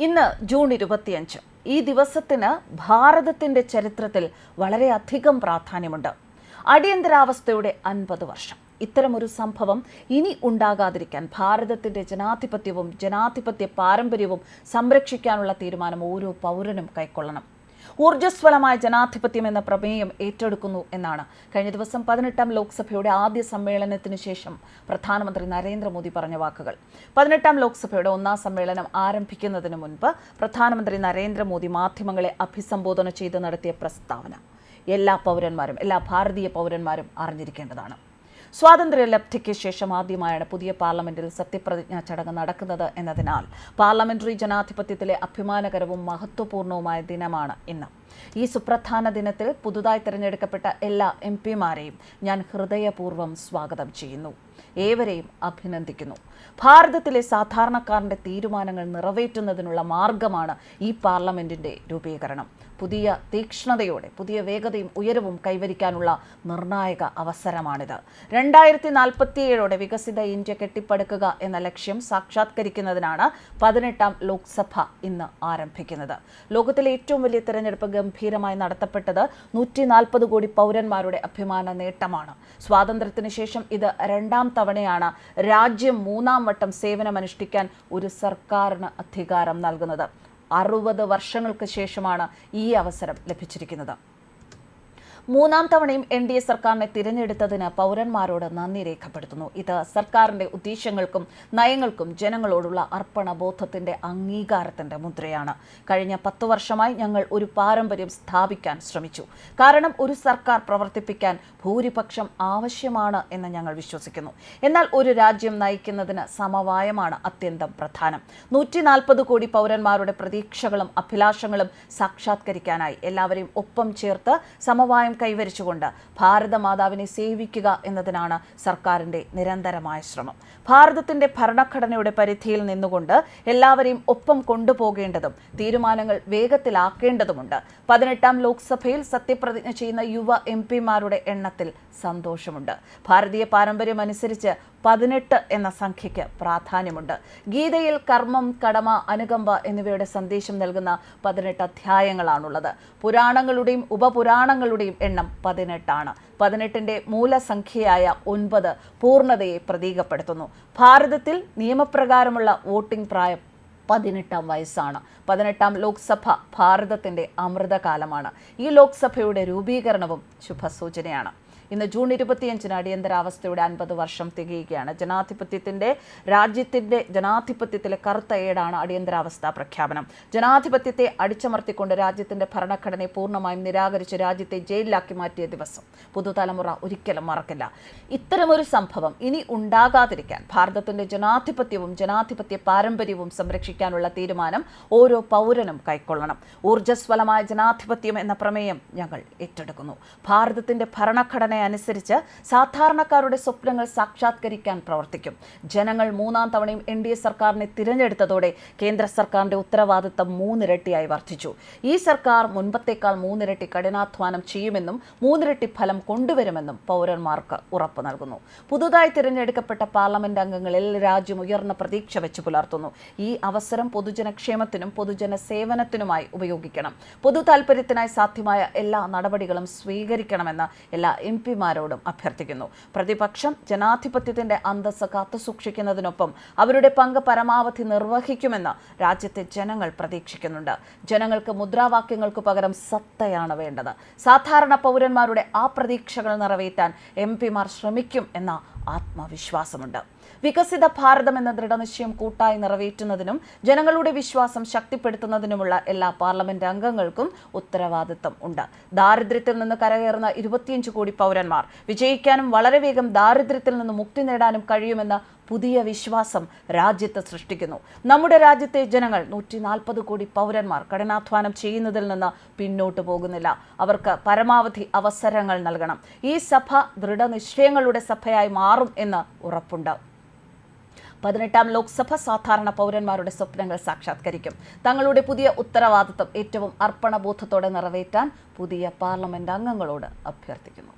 ഇന്ന് ജൂൺ ഇരുപത്തിയഞ്ച്. ഈ ദിവസത്തിന് ഭാരതത്തിന്റെ ചരിത്രത്തിൽ വളരെയധികം പ്രാധാന്യമുണ്ട്. അടിയന്തരാവസ്ഥയുടെ അൻപത് വർഷം. ഇത്തരമൊരു സംഭവം ഇനി ഉണ്ടാകാതിരിക്കാൻ ഭാരതത്തിന്റെ ജനാധിപത്യവും ജനാധിപത്യ പാരമ്പര്യവും സംരക്ഷിക്കാനുള്ള തീരുമാനം ഓരോ പൗരനും കൈക്കൊള്ളണം. ഊർജസ്വലമായ ജനാധിപത്യം എന്ന പ്രമേയം ഏറ്റെടുക്കുന്നു എന്നാണ്. കഴിഞ്ഞ ദിവസം പതിനെട്ടാം ലോക്സഭയുടെ ആദ്യ സമ്മേളനത്തിന് ശേഷം പ്രധാനമന്ത്രി നരേന്ദ്രമോദി പറഞ്ഞ വാക്കുകൾ. പതിനെട്ടാം ലോക്സഭയുടെ ഒന്നാം സമ്മേളനം ആരംഭിക്കുന്നതിന് മുൻപ് പ്രധാനമന്ത്രി നരേന്ദ്രമോദി മാധ്യമങ്ങളെ അഭിസംബോധന ചെയ്ത് നടത്തിയ പ്രസ്താവന. എല്ലാ പൗരന്മാരും എല്ലാ ഭാരതീയ പൗരന്മാരും അറിഞ്ഞിരിക്കേണ്ടതാണ്. സ്വാതന്ത്ര്യലബ്ധിക്ക് ശേഷം ആദ്യമായാണ് പുതിയ പാർലമെന്റിൽ സത്യപ്രതിജ്ഞാ ചടങ്ങ് നടക്കുന്നത് എന്നതിനാൽ പാർലമെന്ററി ജനാധിപത്യത്തിലെ അഭിമാനകരവും മഹത്വപൂർണവുമായ ദിനമാണ് ഇന്ന്. ഈ സുപ്രധാന ദിനത്തിൽ പുതുതായി തിരഞ്ഞെടുക്കപ്പെട്ട എല്ലാ എം പിമാരെയും ഞാൻ ഹൃദയപൂർവം സ്വാഗതം ചെയ്യുന്നു. ഏവരെയും അഭിനന്ദിക്കുന്നു. ഭാരതത്തിലെ സാധാരണക്കാരന്റെ തീരുമാനങ്ങൾ നിറവേറ്റുന്നതിനുള്ള മാർഗമാണ് ഈ പാർലമെന്റിന്റെ രൂപീകരണം. പുതിയ തീക്ഷ്ണതയോടെ പുതിയ വേഗതയും ഉയരവും കൈവരിക്കാനുള്ള നിർണായക അവസരമാണിത്. രണ്ടായിരത്തി നാൽപ്പത്തിയേഴോടെ വികസിത ഇന്ത്യ കെട്ടിപ്പടുക്കുക എന്ന ലക്ഷ്യം സാക്ഷാത്കരിക്കുന്നതിനാണ് പതിനെട്ടാം ലോക്സഭ ഇന്ന് ആരംഭിക്കുന്നത്. ലോകത്തിലെ ഏറ്റവും വലിയ തെരഞ്ഞെടുപ്പ് ഗംഭീരമായി നടത്തപ്പെട്ടത് നൂറ്റി നാൽപ്പത് കോടി പൗരന്മാരുടെ അഭിമാന നേട്ടമാണ്. സ്വാതന്ത്ര്യത്തിന് ശേഷം ഇത് രണ്ടാം തവണയാണ് രാജ്യം മൂന്നാം വട്ടം സേവനമനുഷ്ഠിക്കാൻ ഒരു സർക്കാരിന് അധികാരം നൽകുന്നത്. അറുപത് വർഷങ്ങൾക്ക് ശേഷമാണ് ഈ അവസരം ലഭിച്ചിരിക്കുന്നത്. മൂന്നാം തവണയും എൻ ഡി എ സർക്കാരിനെ തിരഞ്ഞെടുത്തതിന് പൗരന്മാരോട് നന്ദി രേഖപ്പെടുത്തുന്നു. ഇത് സർക്കാരിന്റെ ഉദ്ദേശങ്ങൾക്കും നയങ്ങൾക്കും ജനങ്ങളോടുള്ള അർപ്പണബോധത്തിന്റെ അംഗീകാരത്തിന്റെ മുദ്രയാണ്. കഴിഞ്ഞ പത്തു വർഷമായി ഞങ്ങൾ ഒരു പാരമ്പര്യം സ്ഥാപിക്കാൻ ശ്രമിച്ചു. കാരണം ഒരു സർക്കാർ പ്രവർത്തിപ്പിക്കാൻ ഭൂരിപക്ഷം ആവശ്യമാണ് എന്ന് ഞങ്ങൾ വിശ്വസിക്കുന്നു. എന്നാൽ ഒരു രാജ്യം നയിക്കുന്നതിന് സമവായമാണ് അത്യന്തം പ്രധാനം. നൂറ്റി നാൽപ്പത് കോടി പൗരന്മാരുടെ പ്രതീക്ഷകളും അഭിലാഷങ്ങളും സാക്ഷാത്കരിക്കാനായി എല്ലാവരെയും ഒപ്പം ചേർത്ത് സമവായം കൈവരിച്ചുകൊണ്ട് ഭാരതമാതാവിനെ സേവിക്കുക എന്നതിനാണ് സർക്കാരിന്റെ നിരന്തരമായ ശ്രമം. ഭാരതത്തിന്റെ ഭരണഘടനയുടെ പരിധിയിൽ നിന്നുകൊണ്ട് എല്ലാവരെയും ഒപ്പം കൊണ്ടുപോകേണ്ടതും തീരുമാനങ്ങൾ വേഗത്തിലാക്കേണ്ടതുമുണ്ട്. പതിനെട്ടാം ലോക്സഭയിൽ സത്യപ്രതിജ്ഞ ചെയ്യുന്ന യുവ എം പിമാരുടെ എണ്ണത്തിൽ സന്തോഷമുണ്ട്. ഭാരതീയ പാരമ്പര്യം അനുസരിച്ച് പതിനെട്ട് എന്ന സംഖ്യയ്ക്ക് പ്രാധാന്യമുണ്ട്. ഗീതയിൽ കർമ്മം കടമ അനുകമ്പ എന്നിവയുടെ സന്ദേശം നൽകുന്ന പതിനെട്ട് അധ്യായങ്ങളാണുള്ളത്. പുരാണങ്ങളുടെയും ഉപപുരാണങ്ങളുടെയും എണ്ണം പതിനെട്ടാണ്. പതിനെട്ടിന്റെ മൂലസംഖ്യയായ ഒൻപത് പൂർണതയെ പ്രതീകപ്പെടുത്തുന്നു. ഭാരതത്തിൽ നിയമപ്രകാരമുള്ള വോട്ടിംഗ് പ്രായം പതിനെട്ടാം വയസ്സാണ്. പതിനെട്ടാം ലോക്സഭ ഭാരതത്തിന്റെ അമൃതകാലമാണ്. ഈ ലോക്സഭയുടെ രൂപീകരണവും ശുഭസൂചനയാണ്. ഇന്ന് ജൂൺ ഇരുപത്തിയഞ്ചിന് അടിയന്തരാവസ്ഥയുടെ അൻപത് വർഷം തികയുകയാണ്. ജനാധിപത്യത്തിന്റെ രാജ്യത്തിന്റെ ജനാധിപത്യത്തിലെ കറുത്ത ഏടാണ് അടിയന്തരാവസ്ഥ പ്രഖ്യാപനം. ജനാധിപത്യത്തെ അടിച്ചമർത്തിക്കൊണ്ട് രാജ്യത്തിന്റെ ഭരണഘടനയെ പൂർണമായും നിരാകരിച്ച് രാജ്യത്തെ ജയിലിലാക്കി മാറ്റിയ ദിവസം പുതുതലമുറ ഒരിക്കലും മറക്കില്ല. ഇത്തരമൊരു സംഭവം ഇനി ഉണ്ടാകാതിരിക്കാൻ ഭാരതത്തിന്റെ ജനാധിപത്യവും ജനാധിപത്യ പാരമ്പര്യവും സംരക്ഷിക്കാനുള്ള തീരുമാനം ഓരോ പൗരനും കൈക്കൊള്ളണം. ഊർജസ്വലമായ ജനാധിപത്യം എന്ന പ്രമേയം ഞങ്ങൾ ഏറ്റെടുക്കുന്നു. ഭാരതത്തിന്റെ ഭരണഘടന അനുസരിച്ച് സാധാരണക്കാരുടെ സ്വപ്നങ്ങൾ സാക്ഷാത്കരിക്കാൻ പ്രവർത്തിക്കും. ജനങ്ങൾ മൂന്നാം തവണയും എൻ ഡി എ സർക്കാരിനെ തിരഞ്ഞെടുത്തതോടെ കേന്ദ്ര സർക്കാരിന്റെ ഉത്തരവാദിത്തം മൂന്നിരട്ടിയായി വർദ്ധിച്ചു. ഈ സർക്കാർ മുൻപത്തേക്കാൾ മൂന്നിരട്ടി കഠിനാധ്വാനം ചെയ്യുമെന്നും മൂന്നിരട്ടി ഫലം കൊണ്ടുവരുമെന്നും പൗരന്മാർക്ക് ഉറപ്പ് നൽകുന്നു. പുതുതായി തിരഞ്ഞെടുക്കപ്പെട്ട പാർലമെന്റ് അംഗങ്ങളിൽ രാജ്യം ഉയർന്ന പ്രതീക്ഷ വെച്ച് പുലർത്തുന്നു. ഈ അവസരം പൊതുജനക്ഷേമത്തിനും പൊതുജന സേവനത്തിനുമായി ഉപയോഗിക്കണം. പൊതു താൽപര്യത്തിനായി സാധ്യമായ എല്ലാ നടപടികളും സ്വീകരിക്കണമെന്ന് എല്ലാ എം പിമാരോടും അഭ്യർത്ഥിക്കുന്നു. പ്രതിപക്ഷം ജനാധിപത്യത്തിന്റെ അന്തസ്സ് കാത്തുസൂക്ഷിക്കുന്നതിനൊപ്പം അവരുടെ പങ്ക് പരമാവധി നിർവഹിക്കുമെന്ന് രാജ്യത്തെ ജനങ്ങൾ പ്രതീക്ഷിക്കുന്നുണ്ട്. ജനങ്ങൾക്ക് മുദ്രാവാക്യങ്ങൾക്കു പകരം സത്തയാണ് വേണ്ടത്. സാധാരണ പൗരന്മാരുടെ ആ പ്രതീക്ഷകൾ നിറവേറ്റാൻ എം പിമാർ ശ്രമിക്കും എന്ന ആത്മവിശ്വാസമുണ്ട്. വികസിത ഭാരതം എന്ന ദൃഢനിശ്ചയം കൂട്ടായി നിറവേറ്റുന്നതിനും ജനങ്ങളുടെ വിശ്വാസം ശക്തിപ്പെടുത്തുന്നതിനുമുള്ള എല്ലാ പാർലമെന്റ് അംഗങ്ങൾക്കും ഉത്തരവാദിത്തം ഉണ്ട്. ദാരിദ്ര്യത്തിൽ നിന്ന് കരകയറുന്ന ഇരുപത്തിയഞ്ച് കോടി പൗരന്മാർ വിജയിക്കാനും വളരെ വേഗം ദാരിദ്ര്യത്തിൽ നിന്ന് മുക്തി നേടാനും കഴിയുമെന്ന പുതിയ വിശ്വാസം രാജ്യത്ത് സൃഷ്ടിക്കുന്നു. നമ്മുടെ രാജ്യത്തെ ജനങ്ങൾ നൂറ്റി നാൽപ്പത് കോടി പൗരന്മാർ കഠിനാധ്വാനം ചെയ്യുന്നതിൽ നിന്ന് പിന്നോട്ട് പോകുന്നില്ല. അവർക്ക് പരമാവധി അവസരങ്ങൾ നൽകണം. ഈ സഭ ദൃഢനിശ്ചയങ്ങളുടെ സഭയായി മാറും എന്ന് ഉറപ്പുണ്ട്. പതിനെട്ടാം ലോക്സഭ സാധാരണ പൗരന്മാരുടെ സ്വപ്നങ്ങൾ സാക്ഷാത്കരിക്കും. തങ്ങളുടെ പുതിയ ഉത്തരവാദിത്തം ഏറ്റവും അർപ്പണബോധത്തോടെ നിറവേറ്റാൻ പുതിയ പാർലമെന്റ് അംഗങ്ങളോട് അഭ്യർത്ഥിക്കുന്നു.